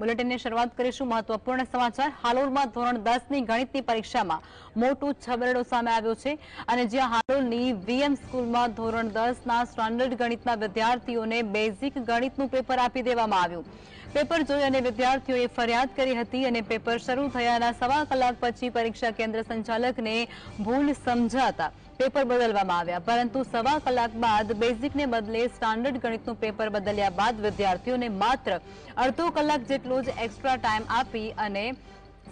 બુલેટિનની શરૂઆત કરીશું મહત્વપૂર્ણ સમાચાર. હાલોલમાં ધોરણ દસની ગણિતની પરીક્ષામાં મોટું છબરડો સામે આવ્યો છે અને જ્યાં હાલોલની વીએમ સ્કૂલમાં ધોરણ દસ ના સ્ટાન્ડર્ડ ગણિતના વિદ્યાર્થીઓને બેઝિક ગણિતનું પેપર આપી દેવામાં આવ્યું. પેપર જોઈ અને વિદ્યાર્થીઓએ ફરિયાદ કરી હતી અને પેપર શરૂ થયાના સવા કલાક પછી પરીક્ષા કેન્દ્ર સંચાલકને ભૂલ સમજાતા પેપર બદલવામાં આવ્યા. પરંતુ સવા કલાક બાદ બેઝિકને બદલે સ્ટાન્ડર્ડ ગણિતનું પેપર બદલ્યા બાદ વિદ્યાર્થીઓને માત્ર અડધો કલાક જેટલો જ એક્સ્ટ્રા ટાઈમ આપી અને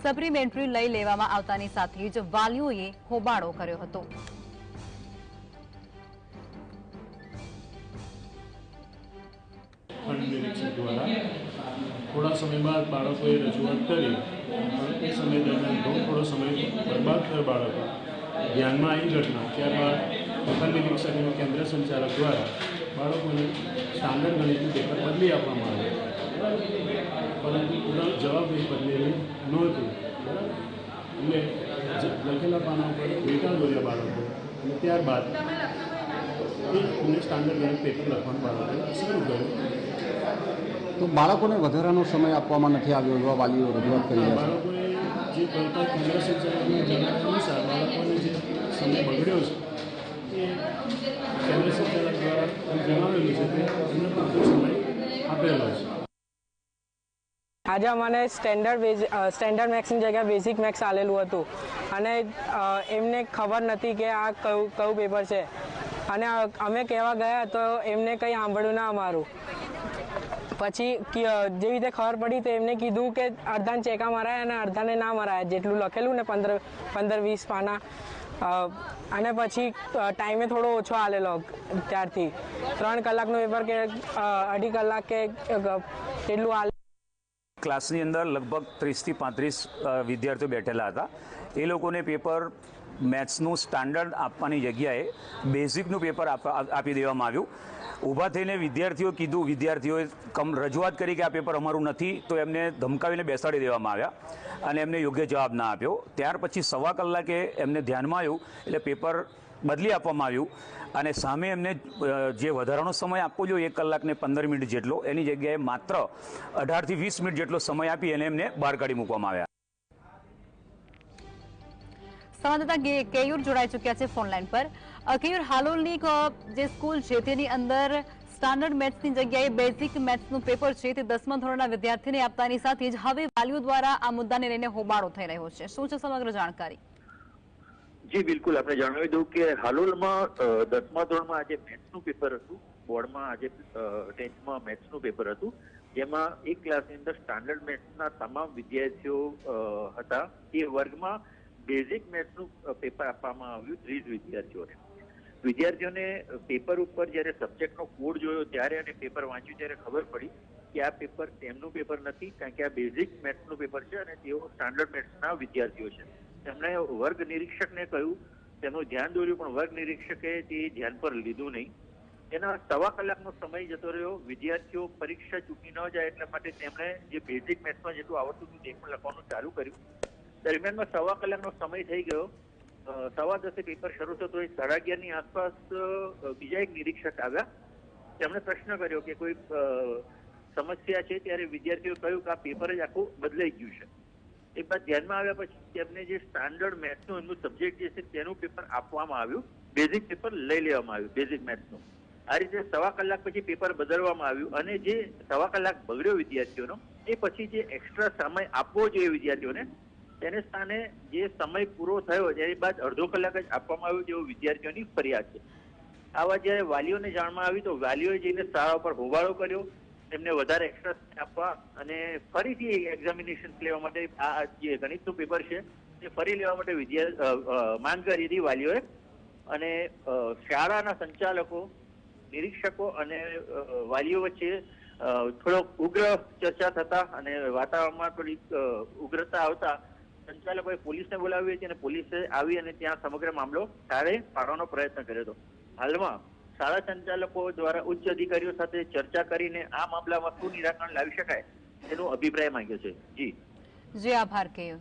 સપ્લિમેન્ટરી લઈ લેવામાં આવતાની સાથે જ વાલીઓએ હોબાળો કર્યો હતો. દ્વારા થોડા સમય બાદ બાળકોએ રજૂઆત કરી પણ એ સમય દરમિયાન બહુ થોડો સમય બરબાદ થયો બાળકો. ધ્યાનમાં આવી ઘટના. ત્યારબાદ પોતાની નિરીક્ષક કેન્દ્ર સંચાલક દ્વારા બાળકોને સ્ટાન્ડર્ડ ગણિતનું પેપર બદલી આપવામાં આવ્યું. પરંતુ પૂરા જવાબ એ બદલેલું નહોતું એટલે લખેલા પાના ઉપર વેટા દોર્યા બાળકો. અને ત્યારબાદ એ સ્ટાન્ડર્ડ ગણિત પેપર લખવાનું બાળકોએ શરૂ કર્યું. તો બાળકોને વધારાનો સમય આપવામાં નથી આવ્યો એવા વાલીઓ રજૂઆત કરી રહ્યા બાળકોએ જે કરતા કેન્દ્ર સંચાલકના જણાવ્યા અનુસાર બાળકોને જે સમય બગડ્યો છે એ કેન્દ્ર સંચાલક દ્વારા જણાવેલું છે કે એમને પૂરતો સમય આપેલો છે. આજે અમને સ્ટેન્ડર્ડ બેઝ સ્ટેન્ડર્ડ મેક્સની જગ્યાએ બેઝિક મેક્સ આવેલું હતું. અને એમને ખબર નથી કે આ કયું કયું પેપર છે. અને અમે કહેવા ગયા તો એમને કંઈ સાંભળ્યું ના અમારું. પછી જેવી રીતે ખબર પડી તો એમને કીધું કે અડધાને ચેકા મરાયા અને અડધાને ના મરાયા જેટલું લખેલું ને પંદર પંદર વીસ પાના. અને પછી ટાઈમે થોડો ઓછો આલેલો ત્યારથી. ત્રણ કલાકનો પેપર કે અઢી કલાક કે અ, આલે ક્લાસની અંદર લગભગ ત્રીસથી પાંત્રીસ વિદ્યાર્થીઓ બેઠેલા હતા. એ લોકોને પેપર મેથ્સનું સ્ટાન્ડર્ડ આપવાની જગ્યાએ બેઝિકનું પેપર આપી દેવામાં આવ્યું. ઊભા થઈને વિદ્યાર્થીઓ કીધું, વિદ્યાર્થીઓએ કમ રજૂઆત કરી કે આ પેપર અમારું નથી, તો એમને ધમકાવીને બેસાડી દેવામાં આવ્યા અને એમને યોગ્ય જવાબ ના આપ્યો. ત્યાર પછી સવા કલાકે એમને ધ્યાનમાં આવ્યું, એટલે પેપર બદલી આપવામાં આવ્યું અને સામે એમને જે વધારાનો સમય આપવો જોઈએ, એક કલાકને પંદર મિનિટ જેટલો, એની જગ્યાએ માત્ર અઢારથી વીસ મિનિટ જેટલો સમય આપી અને એમને બહાર કાઢી મૂકવામાં આવ્યા. સંવાદદાતા કેયુર જોડાઈ ચુક્યા છે ફોનલાઈન પર. કેયુર, હાલોલની જે સ્કૂલ છે તેની અંદર સ્ટાન્ડર્ડ મેથ્સની જગ્યાએ બેઝિક મેથ્સનું પેપર છે તે દસમા ધોરણના વિદ્યાર્થીને આપતાની સાથે જ હવે વાલીઓ દ્વારા આ મુદ્દાને લઈને હોબાળો થઈ રહ્યો છે. શું છે સમગ્ર જાણકારી? જી, બિલકુલ. આપણે જણાવી દઉં કે હાલોલમાં દસમા ધોરણમાં આજે મેથ્સનું પેપર હતું. બોર્ડમાં આજે ટેન્થમાં મેથ્સનું પેપર હતું. જેમાં એક ક્લાસની અંદર સ્ટાન્ડર્ડ મેથ્સના તમામ વિદ્યાર્થીઓ હતા. એ વર્ગમાં બેઝિક મેથ્સનું પેપર આપવામાં આવ્યું ત્રીસ વિદ્યાર્થીઓને. વિદ્યાર્થીઓને પેપર ઉપર જ્યારે સબ્જેક્ટનો કોડ જોયો ત્યારે અને પેપર વાંચ્યું ત્યારે ખબર પડી કે આ પેપર તેમનું પેપર નથી, કારણ કે આ બેઝિક મેથ્સનું પેપર છે અને તેઓ સ્ટાન્ડર્ડ મેથ્સના વિદ્યાર્થીઓ છે. તેમણે વર્ગ નિરીક્ષકને કહ્યું તેમનું ધ્યાન દોર્યું, પણ વર્ગ નિરીક્ષકે તે ધ્યાન પર લીધું નહીં. એના સવા કલાકનો સમય જતો રહ્યો. વિદ્યાર્થીઓ પરીક્ષા ચૂકી ન જાય એટલા માટે તેમણે જે બેઝિક મેથ્સમાં જેટલું આવડતું હતું તે પણ લખવાનું ચાલુ કર્યું. દરમિયાનમાં સવા કલાકનો સમય થઈ ગયો. સવા દસે પેપર શરૂ થતો હોય સાડા અગિયારની આસપાસ બીજા એક નિરીક્ષક આવ્યા. તેમણે પ્રશ્ન કર્યો કે કોઈ સમસ્યા છે ત્યારે વિદ્યાર્થીઓ કહ્યું કે આ પેપર જ આખું બદલાઈ ગયું છે. એ બાદ ધ્યાનમાં આવ્યા પછી તેમને જે સ્ટાન્ડર્ડ મેથ્સનું એમનું સબ્જેક્ટ જે છે તેનું પેપર આપવામાં આવ્યું. બેઝિક પેપર લઈ લેવામાં આવ્યું બેઝિક મેથ્સનું આ રીતે સવા કલાક પછી પેપર બદલવામાં આવ્યું અને જે સવા કલાક બગડ્યો વિદ્યાર્થીઓનો, એ પછી જે એક્સ્ટ્રા સમય આપવો જોઈએ વિદ્યાર્થીઓને તેને સ્થાને જે સમય પૂરો થયો ત્યાર બાદ અડધો કલાક જ આપવામાં આવ્યો તેવો વિદ્યાર્થીઓની ફરિયાદ છે. આવા જ્યારે વાલીઓને જાણમાં આવી, તો વાલીઓએ જઈને શાળા પર હોબાળો કર્યો. એમને વધારે એક્સ્ટ્રા આપવા અને ફરીથી એક્ઝામિનેશન લેવા માટે આ જે ગણિતનું પેપર છે એ ફરી લેવા માટે વિદ્યા માંગ કરી હતી વાલીઓએ. અને શાળાના સંચાલકો, નિરીક્ષકો અને વાલીઓ વચ્ચે થોડોક ઉગ્ર ચર્ચા થતા અને વાતાવરણમાં થોડીક ઉગ્રતા આવતા સંચાલકોએ પોલીસને બોલાવી હતી અને પોલીસે આવી અને ત્યાં સમગ્ર મામલો ઠારે પાડવાનો પ્રયત્ન કર્યો હતો. હાલમાં શાળા સંચાલકો દ્વારા ઉચ્ચ અધિકારીઓ સાથે ચર્ચા કરીને આ મામલામાં શું નિરાકરણ લાવી શકાય તેનો અભિપ્રાય માંગ્યો છે. જી. જી, આભાર, કેયુર.